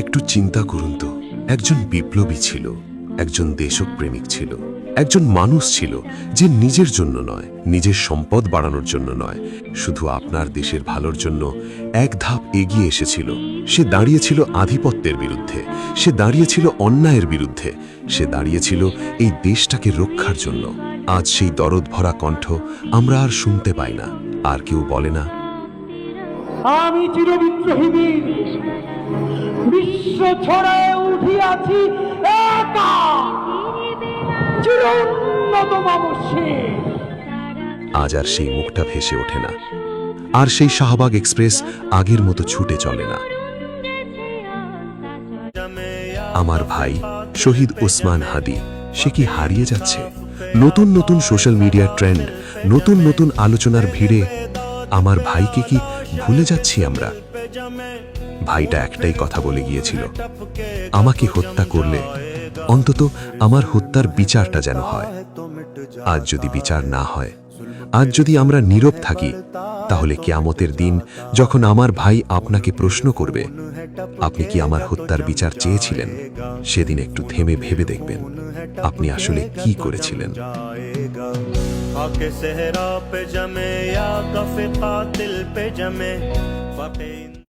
একটু চিন্তা করুন তো। একজন বিপ্লবী ছিল, একজন দেশপ্রেমিক ছিল, একজন মানুষ ছিল যে নিজের জন্য নয়, নিজের সম্পদ বাড়ানোর জন্য নয়, শুধু আপনার দেশের ভালোর জন্য এক ধাপ এগিয়ে এসেছিল। সে দাঁড়িয়েছিল আধিপত্যের বিরুদ্ধে, সে দাঁড়িয়েছিল অন্যায়ের বিরুদ্ধে, সে দাঁড়িয়েছিল এই দেশটাকে রক্ষার জন্য। আজ সেই দরদ ভরা কণ্ঠ আমরা আর শুনতে পাই না, আর কেউ বলে না, আমি চিরবিদ্রোহী বিশ্ব ছড়ায় উঠিয়াছি আজ আর সেই মুখটা ভেসে ওঠে না। আর সেই শাহবাগ এক্সপ্রেস আগের মতো ছুটে চলে না। আমার ভাই শহীদ ওসমান হাদি, সে কি হারিয়ে যাচ্ছে? নতুন নতুন সোশ্যাল মিডিয়ার ট্রেন্ড নতুন নতুন আলোচনার ভিড়ে আমার ভাইকে কি ভুলে যাচ্ছি আমরা? ভাইটা একটাই কথা বলে গিয়েছিল। আমাকে হত্যা করলে অন্তত আমার হত্যার বিচারটা যেন হয়। আজ যদি বিচার না হয়, আজ যদি আমরা নীরব থাকি, তাহলে কিয়ামতের দিন যখন আমার ভাই আপনাকে প্রশ্ন করবে, আপনি কি আমার হত্যার বিচার চেয়েছিলেন? সেদিন একটু থেমে ভেবে দেখবেন, আপনি আসলে কি করেছিলেন? خاک صحرا پہ جمے یا کف قاتل پہ جمے۔ فقین